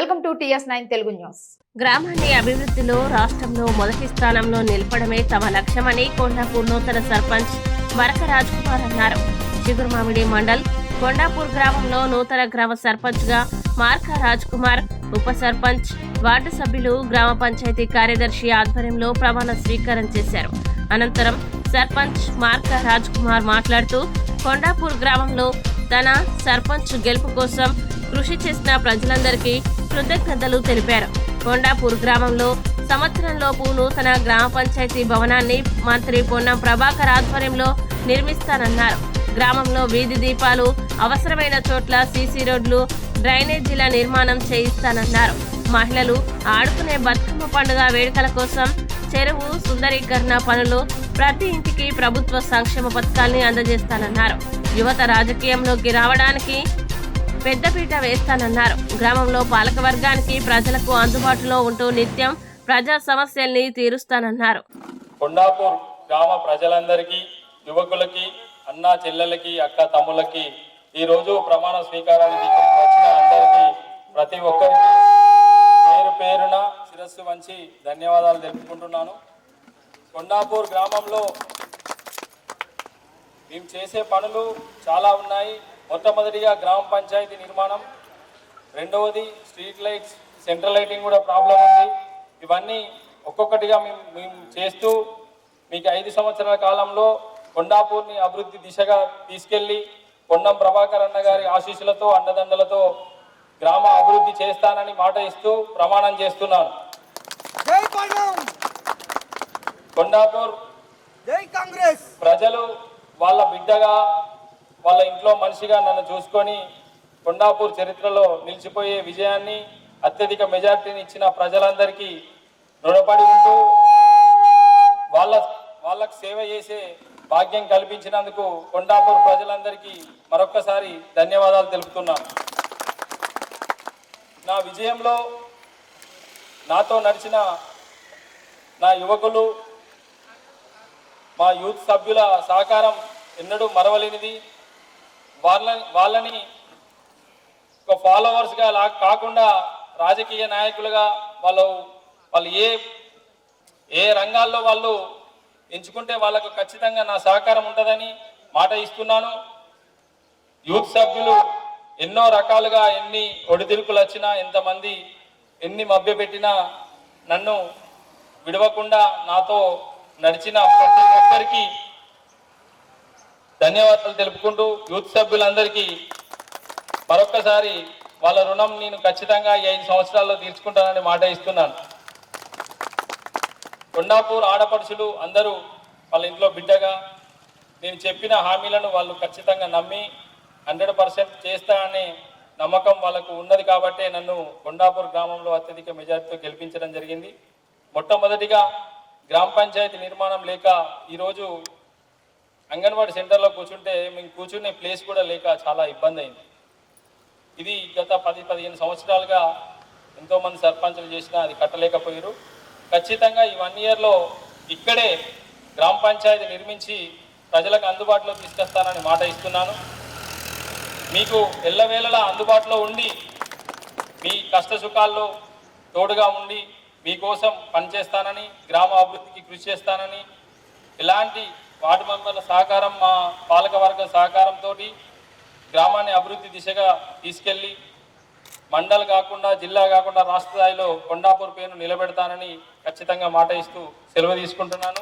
Welcome to TS nine Telugu news. గ్రామాన్ని అభివృద్ధిలో రాష్ట్రంలో మొదటి స్థానంలో నిలపడమే తమ లక్ష్యమని కొండాపూర్ నూతన సర్పంచ్ మరక రాజ్ కుమార్ అన్నారు. చిగురుమామిడి మండల్ కొండాపూర్ గ్రామంలో నూతన గ్రామ సర్పంచ్గా మార్కా రాజ్ కుమార్ ఉప సర్పంచ్ వార్డు సభ్యులు గ్రామ పంచాయతీ కార్యదర్శి ఆధ్వర్యంలో ప్రమాణ స్వీకారం చేశారు. అనంతరం సర్పంచ్ మార్కా రాజ్ కుమార్ మాట్లాడుతూ కొండాపూర్ గ్రామంలో తన సర్పంచ్ గెలుపు కోసం కృషి చేసిన ప్రజలందరికీ కృతజ్ఞతలు తెలిపారు. కొండాపూర్ గ్రామంలో సంవత్సరంలోపు నూతన గ్రామ పంచాయతీ భవనాన్ని మంత్రి పొన్నం ప్రభాకర్ ఆధ్వర్యంలో నిర్మిస్తానన్నారు. గ్రామంలో వీధి దీపాలు అవసరమైన చోట్ల సీసీ రోడ్లు డ్రైనేజీల నిర్మాణం చేయిస్తానన్నారు. మహిళలు ఆడుకునే బతుకమ్మ పండుగ వేడుకల కోసం చెరువు సుందరీకరణ పనులు ప్రతి ఇంటికి ప్రభుత్వ సంక్షేమ పథకాల్ని అందజేస్తానన్నారు. యువత రాజకీయంలోకి రావడానికి పెద్దపీట వేస్తానన్నారు. గ్రామంలో పాలకవర్గానికి ప్రజలకు అందుబాటులో ఉంటూ నిత్యం ప్రజా సమస్యల్ని తీరుస్తానన్నారు. కొండాపూర్ గ్రామ ప్రజలందరికీ యువకులకి అన్నా చెల్లెలకి అక్క తమ్ములకి ఈరోజు ప్రమాణ స్వీకారానికి వచ్చిన అందరికీ ప్రతి ఒక్కరికి పేరు పేరున శిరస్సు వంచి ధన్యవాదాలు తెలుపుకుంటున్నాను. కొండాపూర్ గ్రామంలో మేము చేసే పనులు చాలా ఉన్నాయి. మొట్టమొదటిగా గ్రామ పంచాయతీ నిర్మాణం రెండవది స్ట్రీట్ లైట్స్ సెంట్రల్ లైటింగ్ కూడా ప్రాబ్లం ఉంది. ఇవన్నీ ఒక్కొక్కటిగా మేము మేము చేస్తూ మీకు ఐదు సంవత్సరాల కాలంలో కొండాపూర్ని అభివృద్ధి దిశగా తీసుకెళ్ళి కొండం ప్రభాకర్ అన్న గారి ఆశీస్సులతో అండదండలతో గ్రామ అభివృద్ధి చేస్తానని మాట ఇస్తూ ప్రమాణం చేస్తున్నాను. కొండాపూర్ ప్రజలు వాళ్ళ బిడ్డగా వాళ్ళ ఇంట్లో మనిషిగా నన్ను చూసుకొని కొండాపూర్ చరిత్రలో నిలిచిపోయే విజయాన్ని అత్యధిక మెజార్టీని ఇచ్చిన ప్రజలందరికీ రుణపడి ఉంటూ వాళ్ళ వాళ్ళకు సేవ చేసే భాగ్యం కల్పించినందుకు కొండాపూర్ ప్రజలందరికీ మరొక్కసారి ధన్యవాదాలు తెలుపుతున్నాను. నా విజయంలో నాతో నడిచిన నా యువకులు మా యూత్ సభ్యుల సహకారం ఎన్నడూ మరవలేనిది. వాళ్ళ వాళ్ళని ఒక ఫాలోవర్స్గా లా కాకుండా రాజకీయ నాయకులుగా వాళ్ళు వాళ్ళు ఏ ఏ రంగాల్లో వాళ్ళు ఎంచుకుంటే వాళ్ళకు ఖచ్చితంగా నా సహకారం ఉంటుందని మాట ఇస్తున్నాను. యూత్ సభ్యులు ఎన్నో రకాలుగా ఎన్ని ఒడిదుడుకులు వచ్చినా ఎంతమంది ఎన్ని మభ్యపెట్టినా నన్ను విడవకుండా నాతో నడిచిన ప్రతి ఒక్కరికి ధన్యవాదాలు తెలుపుకుంటూ యూత్ సభ్యులందరికీ మరొక్కసారి వాళ్ళ రుణం నేను ఖచ్చితంగా ఈ ఐదు సంవత్సరాల్లో తీర్చుకుంటానని మాట ఇస్తున్నాను. కొండాపూర్ ఆడపడుచులు అందరూ వాళ్ళ ఇంట్లో బిడ్డగా నేను చెప్పిన హామీలను వాళ్ళు ఖచ్చితంగా నమ్మి హండ్రెడ్ పర్సెంట్ చేస్తాననే నమ్మకం వాళ్ళకు ఉన్నది కాబట్టే నన్ను కొండాపూర్ గ్రామంలో అత్యధిక మెజార్టీతో గెలిపించడం జరిగింది. మొట్టమొదటిగా గ్రామ పంచాయతీ నిర్మాణం లేక ఈరోజు అంగన్వాడీ సెంటర్లో కూర్చుంటే మేము కూర్చునే ప్లేస్ కూడా లేక చాలా ఇబ్బంది అయింది. ఇది గత పది పదిహేను సంవత్సరాలుగా ఎంతోమంది సర్పంచులు చేసినా అది కట్టలేకపోయారు. ఖచ్చితంగా ఈ వన్ ఇయర్లో ఇక్కడే గ్రామ పంచాయతీ నిర్మించి ప్రజలకు అందుబాటులో తీసుకొస్తానని మాట ఇస్తున్నాను. మీకు ఎల్లవేళలా అందుబాటులో ఉండి మీ కష్ట సుఖాల్లో తోడుగా ఉండి మీకోసం పనిచేస్తానని గ్రామ అభివృద్ధికి కృషి చేస్తానని ఎలాంటి వార్డు మెంబర్ల సహకారం మా పాలకవర్గ సహకారంతో గ్రామాన్ని అభివృద్ధి దిశగా తీసుకెళ్ళి మండల్ కాకుండా జిల్లా కాకుండా రాష్ట్ర స్థాయిలో కొండాపూర్ పేరును నిలబెడతానని ఖచ్చితంగా మాట ఇస్తూ సెలవు తీసుకుంటున్నాను.